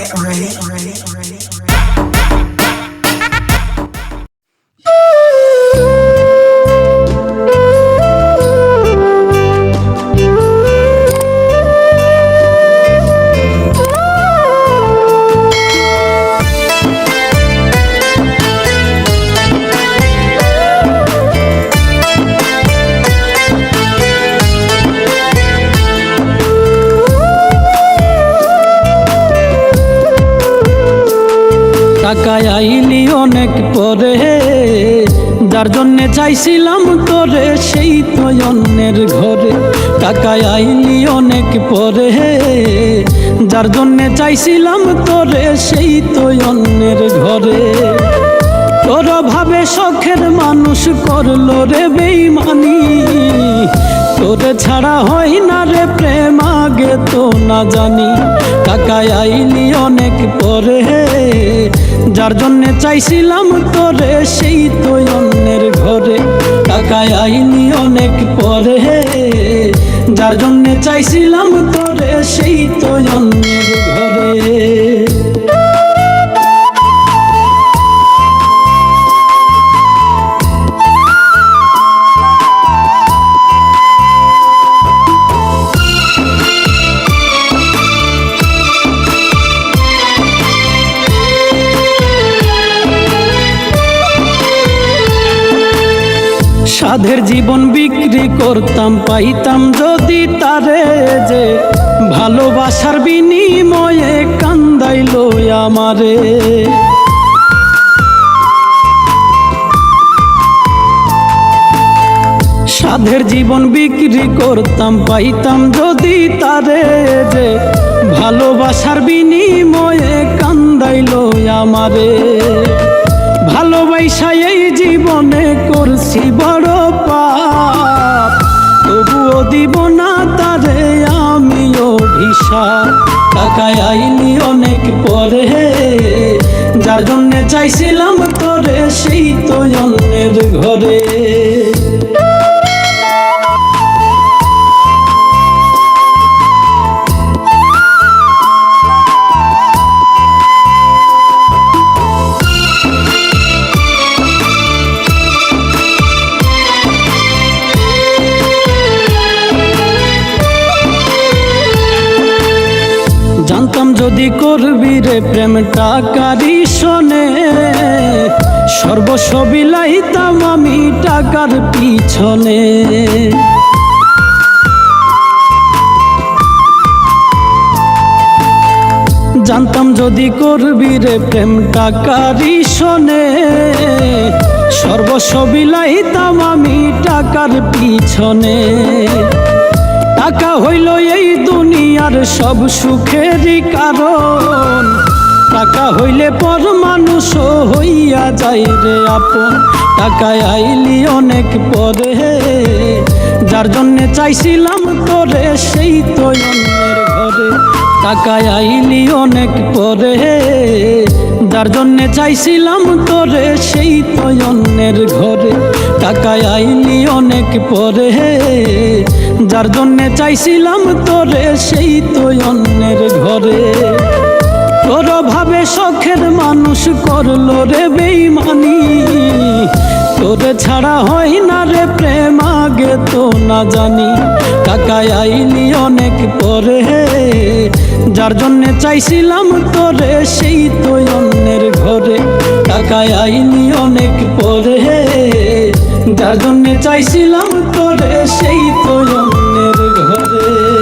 Get ready, ready, ready. যার জন্যে চাইছিলাম তোরে, সেই তো অন্যের ঘরে। টাকায় আইলি অনেক পরে। যার জন্যে চাইছিলাম তোরে, সেই তো অন্যের ঘরে। তোর ভাবে শখের মানুষ করল রে বেইমানি। তোরে ছাড়া হয় না রে প্রেম, আগে তো না জানি। কাকায় আইলি অনেক পরে। যার জন্য চাইছিলাম তোরে, সেই তো অন্যের ঘরে। টাকায় আইনি অনেক পরে। যার জন্য চাইছিলাম তোরে, সেই তো অন্যের ঘরে। সাধের জীবন বিক্রি করতাম, পাইতাম যদি তারে যে ভালোবাসার বিনিময়ে কান্দাইল আমারে। সাধের জীবন বিক্রি করতাম, পাইতাম যদি তারে যে ভালোবাসার বিনিময়ে কান্দাইল আমারে। ভালোবাসা এই জীবনে করছি বড় পাপ। তবুও দিব না তারে আমি অভিশাপ টাকায় আইনি অনেক পরে, যার জন্যে চাইছিলাম তোরে, সেই তো অন্যের ঘরে। যদি করবি রে প্রেম টাকারি শোনে, সর্বস্ব বিলাইতাম আমি টাকার পিছনে। জানতাম যদি করবি রে প্রেম টাকারি শোনে, সর্বস্ব বিলাইতাম আমি টাকার পিছনে। টাকা হইল এই দুনিয়ার সব সুখেরই কারণ। টাকা হইলে পর মানুষ হইয়া যায় রে আপন। টাকায় আইলি অনেক পরে। যার জন্যে চাইছিলাম তোরে, সেই তো অন্যের ঘরে। টাকায় আইলি অনেক পরে। যার জন্যে চাইছিলাম তোরে, সেই তো অন্যের ঘরে। টাকায় আইলি অনেক পরে। যার জন্যে চাইছিলাম তোরে, সেই তো অন্যের ঘরে। তোর ভাবে শখের মানুষ করল রে বেইমানি। তোরে ছাড়া হয় না রে প্রেম, আগে তো না জানি। কাকায় আইলি অনেক পরে। যার জন্যে চাইছিলাম তোরে, সেই তো অন্যের ঘরে। কাকায় আইলি অনেক পরে। যার জন্যে চাইছিলাম তোরে সেই তো অন্যের ঘরে।